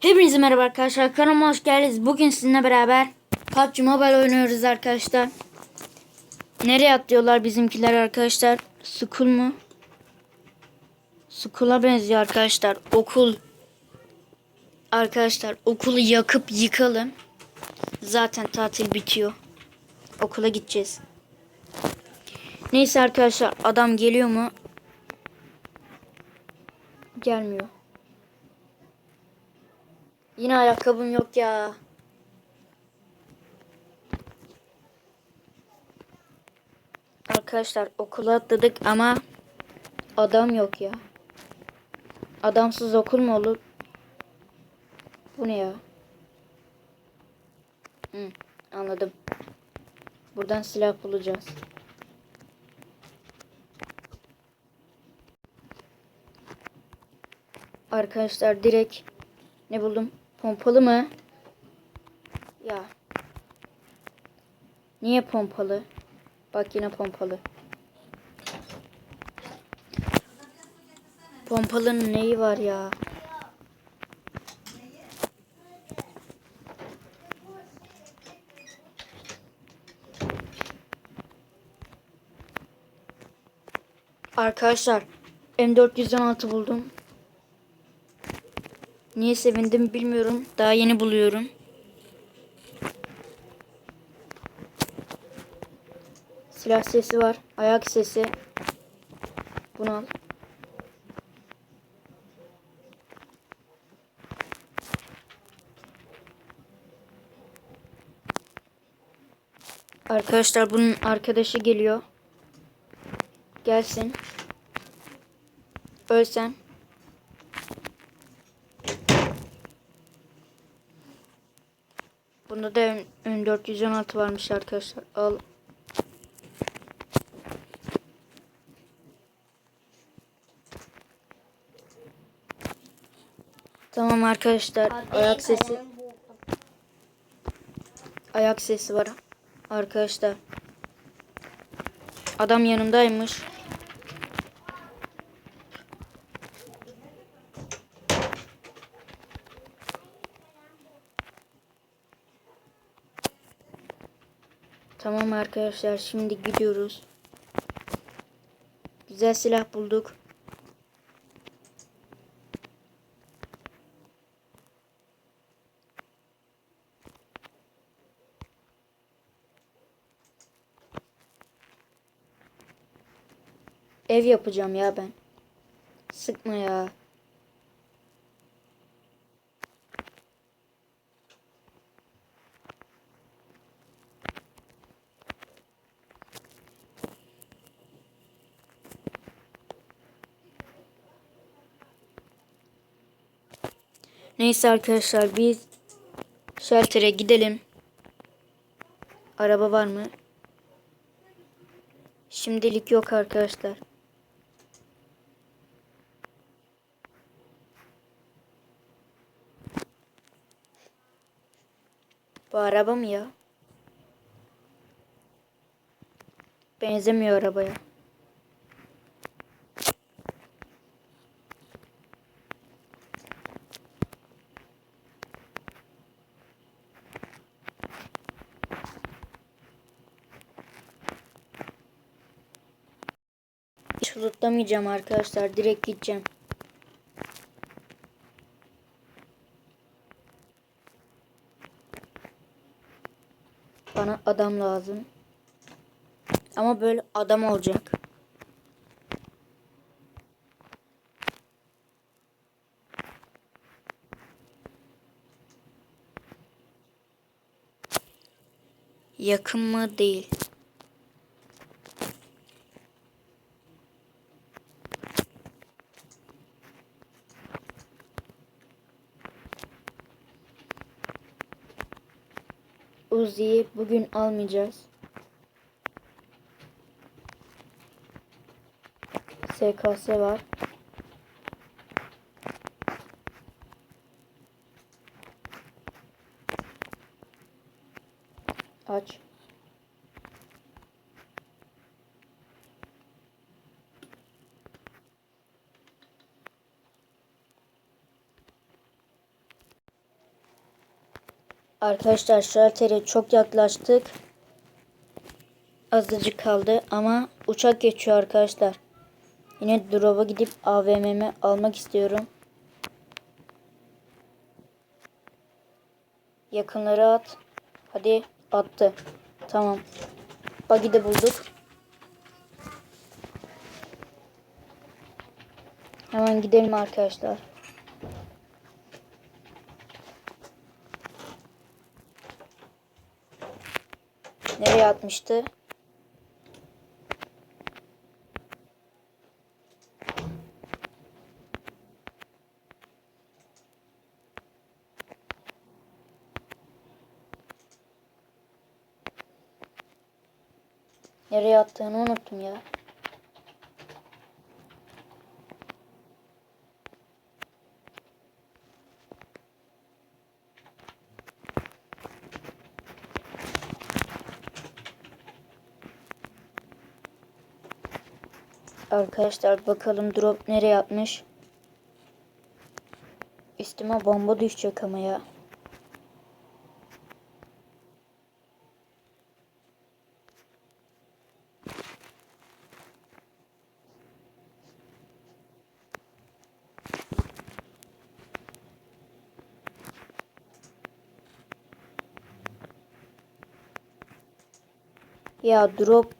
Hepinize merhaba arkadaşlar. Kanalıma hoş geldiniz. Bugün sizinle beraber PUBG Mobile oynuyoruz arkadaşlar. Nereye atlıyorlar bizimkiler arkadaşlar? School mu? School'a benziyor arkadaşlar. Okul. Arkadaşlar okulu yakıp yıkalım. Zaten tatil bitiyor. Okula gideceğiz. Neyse arkadaşlar adam geliyor mu? Gelmiyor. Yine ayakkabım yok ya. Arkadaşlar okula atladık ama adam yok ya. Adamsız okul mu olur? Bu ne ya? Hı, anladım. Buradan silah bulacağız. Arkadaşlar direkt ne buldum? Pompalı mı? Ya. Niye pompalı? Bak yine pompalı. Pompalının neyi var ya? Arkadaşlar M416 buldum. Niye sevindim bilmiyorum. Daha yeni buluyorum. Silah sesi var. Ayak sesi. Bunu al. Arkadaşlar bunun arkadaşı geliyor. Gelsin. Ölsen. Bunda da ön, ön 416 varmış arkadaşlar. Al. Tamam arkadaşlar. Ayak sesi. Ayak sesi var. Arkadaşlar. Adam yanındaymış. Tamam arkadaşlar şimdi gidiyoruz. Güzel silah bulduk. Ev yapacağım ya ben. Sıkma ya. Neyse arkadaşlar biz shelter'e gidelim. Araba var mı? Şimdilik yok arkadaşlar. Bu araba mı ya? Benzemiyor arabaya. Hiç unutlamayacağım arkadaşlar. Direkt gideceğim. Bana adam lazım. Ama böyle adam olacak. Yakın mı değil. Uzi'yi bugün almayacağız. SKS var. Arkadaşlar şaltere çok yaklaştık. Azıcık kaldı ama uçak geçiyor arkadaşlar. Yine drop'a gidip AVM'mi almak istiyorum. Yakınları at. Hadi attı. Tamam. Bug'i de bulduk. Hemen gidelim arkadaşlar. Nereye atmıştı? Nereye attığını unuttum ya. Arkadaşlar bakalım drop nereye atmış. Üstüme bomba düşecek ama ya. Ya drop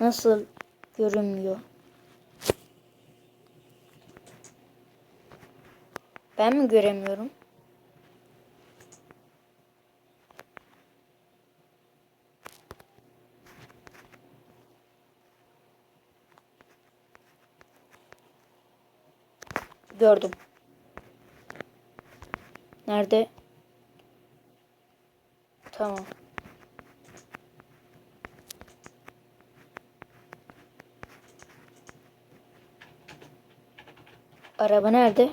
nasıl görünmüyor? Ben mi göremiyorum? Gördüm. Nerede? Tamam. Araba nerede?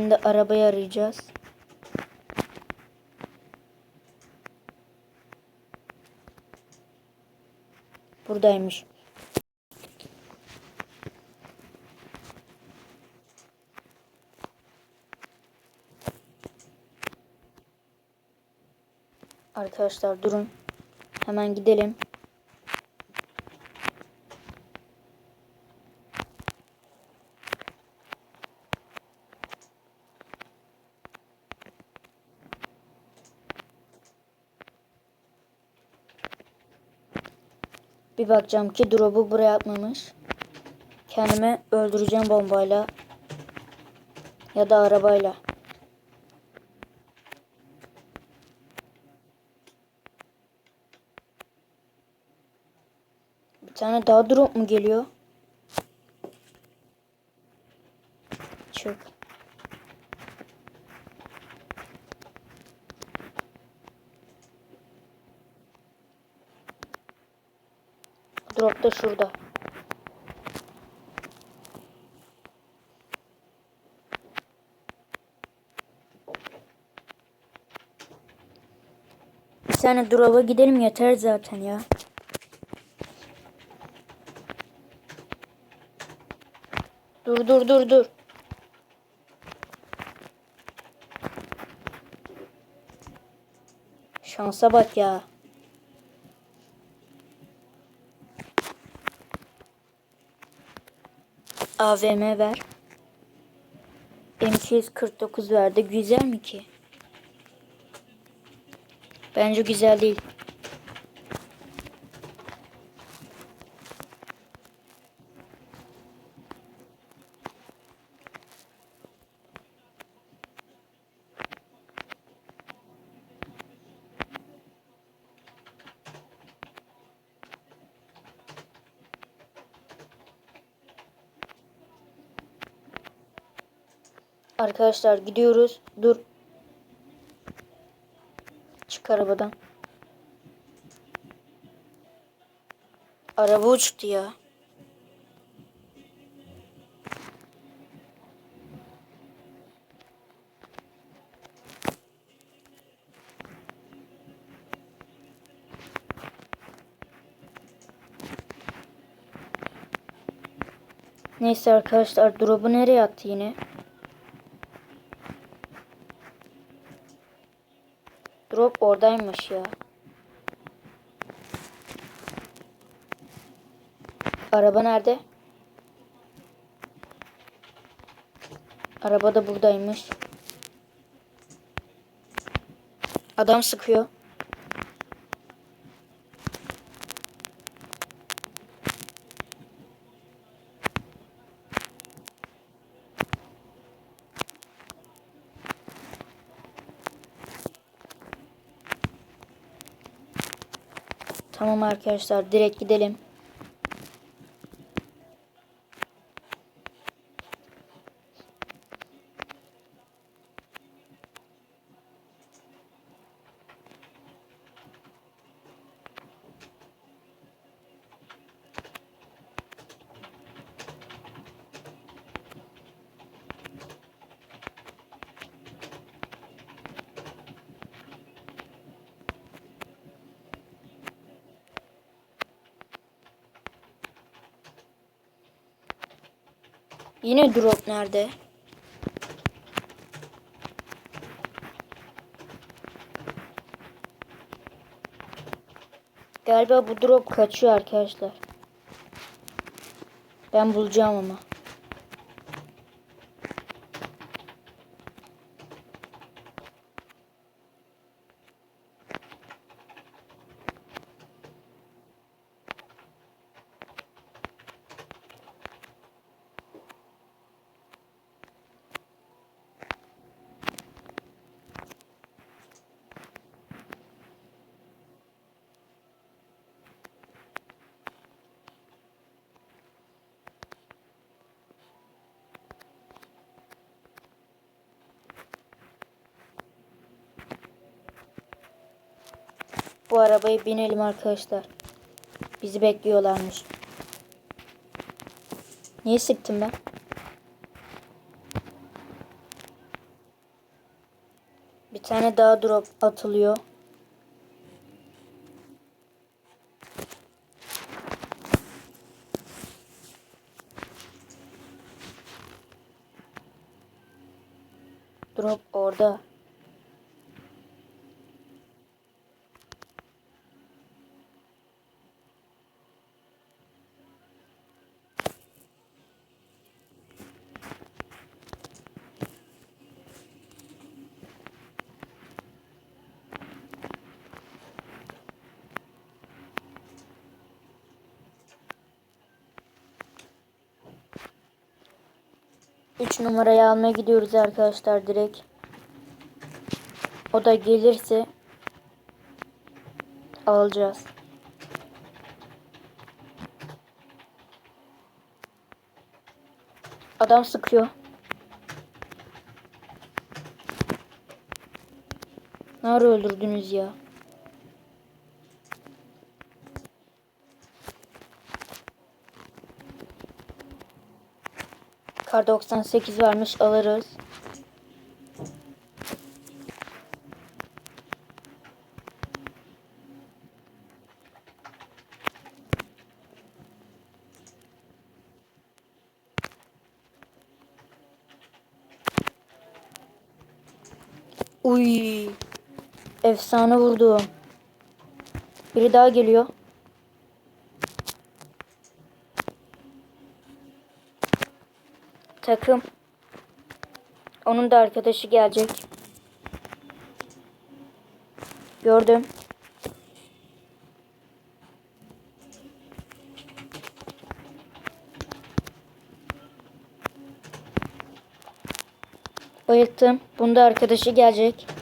Şimdi arabayı arayacağız. Buradaymış. Arkadaşlar durun. Hemen gidelim. Bir bakacağım ki drop'u buraya atmamış. Kendimi öldüreceğim bombayla. Ya da arabayla. Bir tane daha drop mu geliyor? Çık. Drop da şurada. Bir tane drop'a gidelim yeter zaten ya. Dur dur dur dur. Şansa bak ya. AVM ver. M249 verdi. Güzel mi ki? Bence güzel değil. Arkadaşlar gidiyoruz. Dur. Çık arabadan. Araba uçtu ya. Neyse arkadaşlar drop'u nereye attı yine? Drop oradaymış ya. Araba nerede? Araba da buradaymış. Adam sıkıyor. Tamam arkadaşlar direkt gidelim. Yine drop nerede? Galiba bu drop kaçıyor arkadaşlar. Ben bulacağım ama. Bu arabaya binelim arkadaşlar. Bizi bekliyorlarmış. Niye sıktım ben? Bir tane daha drop atılıyor. 3 numarayı almaya gidiyoruz arkadaşlar direkt. O da gelirse alacağız. Adam sıkıyor. Nerede öldürdünüz ya? Kar 98 varmış alırız. Uy. Efsane vurdum. Biri daha geliyor. Takım. Onun da arkadaşı gelecek. Gördüm. Bayılttım. Bunda arkadaşı gelecek.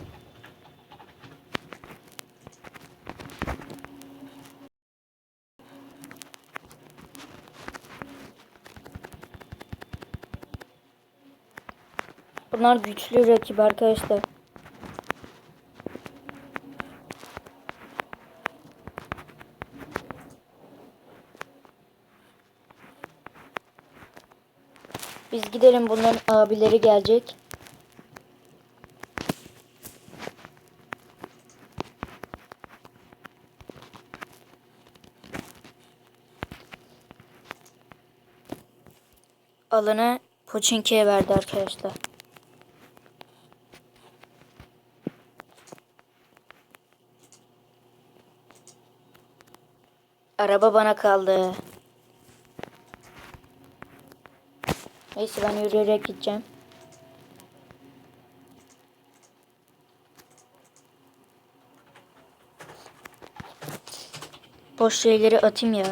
Bunlar güçlü rakip arkadaşlar. Biz gidelim bunların abileri gelecek. Alanı Poçinki'ye verdi arkadaşlar. Araba bana kaldı. Neyse ben yürüyerek gideceğim. Boş şeyleri atayım ya.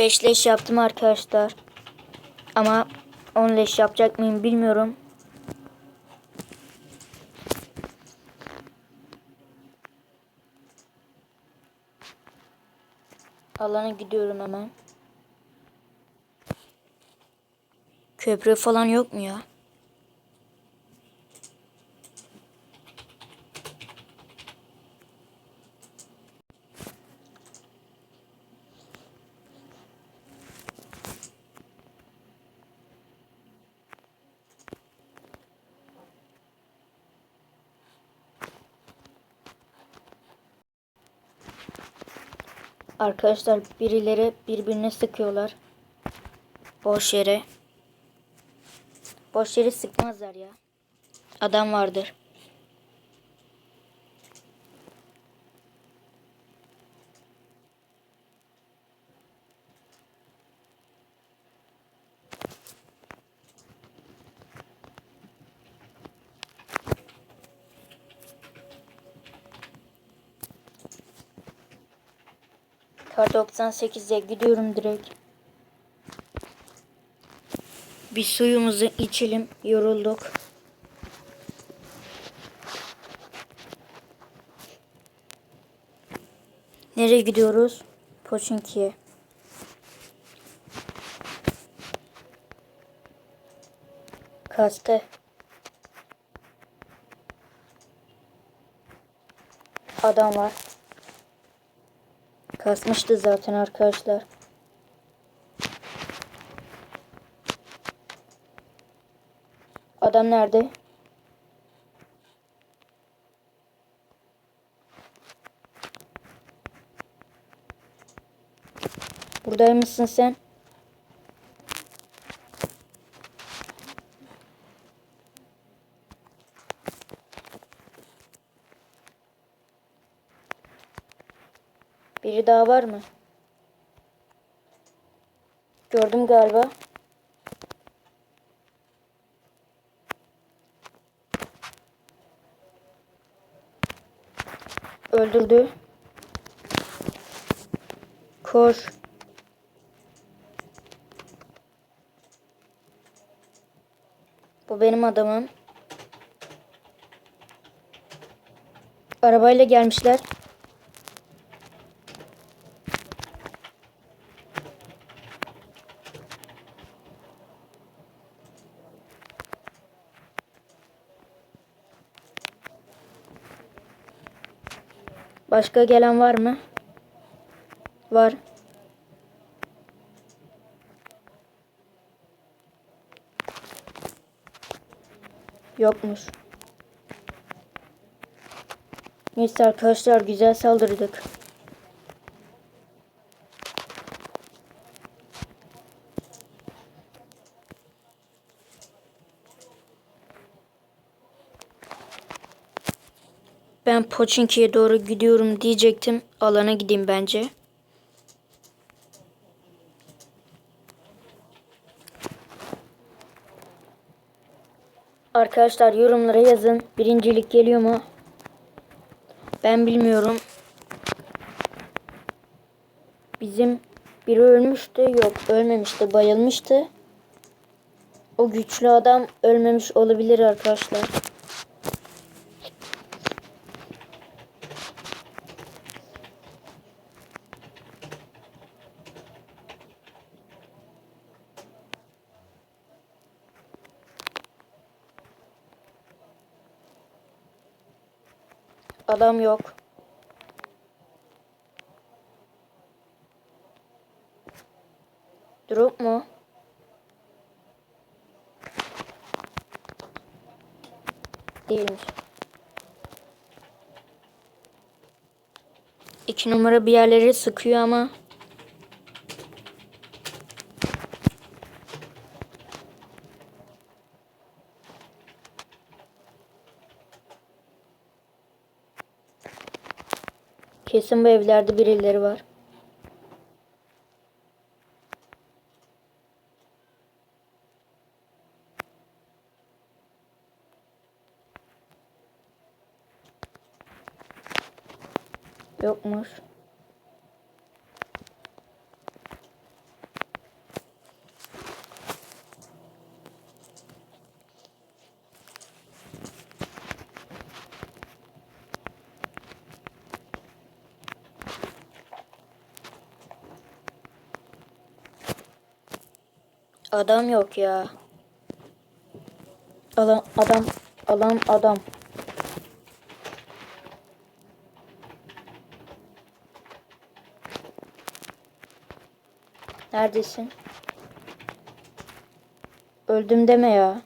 5 leş yaptım arkadaşlar. Ama 10 leş yapacak mıyım bilmiyorum. Alana gidiyorum hemen. Köprü falan yok mu ya? Arkadaşlar birileri birbirine sıkıyorlar. Boş yere. Boş yere sıkmazlar ya. Adam vardır. Kar 98'e gidiyorum direkt. Bir suyumuzu içelim. Yorulduk. Nereye gidiyoruz? Poçinki'ye. Kastı. Adam var. Kasmıştı zaten arkadaşlar. Adam nerede? Buradaymışsın sen? Biri daha var mı? Gördüm galiba. Öldürdü. Koş. Bu benim adamım. Arabayla gelmişler. Başka gelen var mı? Var. Yokmuş. Neyse arkadaşlar güzel saldırdık. Ben Poçinki'ye doğru gidiyorum diyecektim. Alana gideyim bence. Arkadaşlar yorumlara yazın. Birincilik geliyor mu? Ben bilmiyorum. Bizim biri ölmüştü. Yok ölmemişti. Bayılmıştı. O güçlü adam ölmemiş olabilir arkadaşlar. Adam yok. Drop mu? değilmiş. İki numara bir yerleri sıkıyor ama. Kesin bu evlerde birileri var. Yokmuş. Adam yok ya. Adam adam adam adam. Neredesin? Öldüm deme ya.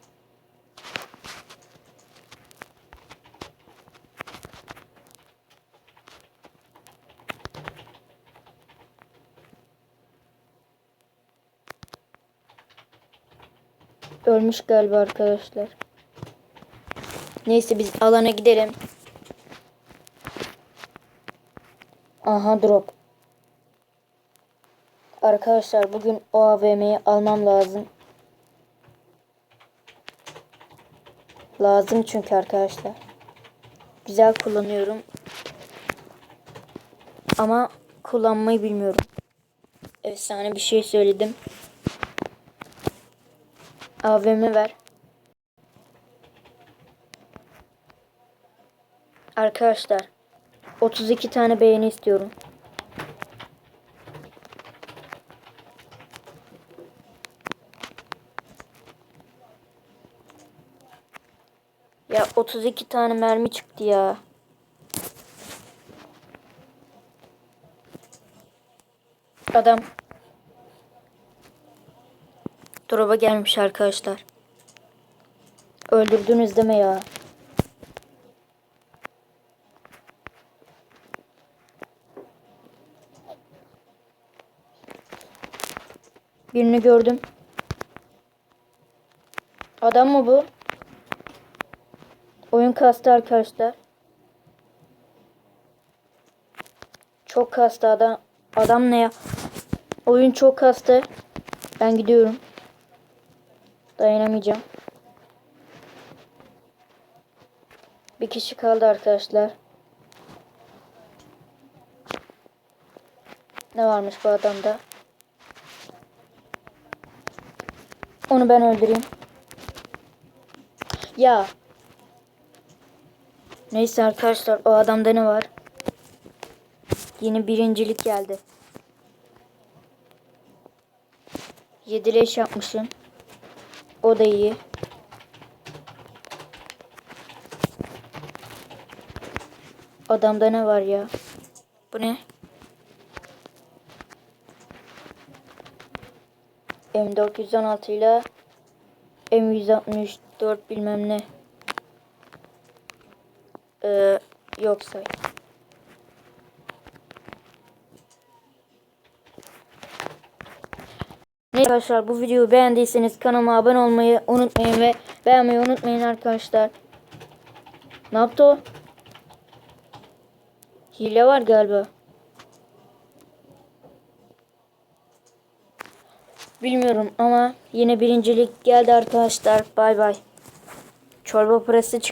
Ölmüş galiba arkadaşlar. Neyse biz alana gidelim. Aha drop. Arkadaşlar bugün o AVM'yi almam lazım. Lazım çünkü arkadaşlar. Güzel kullanıyorum. Ama kullanmayı bilmiyorum. Efsane bir şey söyledim. AVM ver. Arkadaşlar 32 tane beğeni istiyorum. Ya 32 tane mermi çıktı ya. Adam Drop'a gelmiş arkadaşlar. Öldürdünüz deme ya. Birini gördüm. Adam mı bu? Oyun kastı arkadaşlar. Çok kastı adam. Adam ne ya? Oyun çok kastı. Ben gidiyorum. Dayanamayacağım. Bir kişi kaldı arkadaşlar. Ne varmış bu adamda? Onu ben öldüreyim. Ya. Neyse arkadaşlar o adamda ne var? Yeni birincilik geldi. Yedi leş yapmışım. O da iyi. Adamda ne var ya? Bu ne? M416 ile M164 bilmem ne. Ee, yok say. Arkadaşlar bu videoyu beğendiyseniz kanalıma abone olmayı unutmayın ve beğenmeyi unutmayın arkadaşlar. Ne yaptı o? Hile var galiba. Bilmiyorum ama yine birincilik geldi arkadaşlar. Bay bay. Çorba parası çık.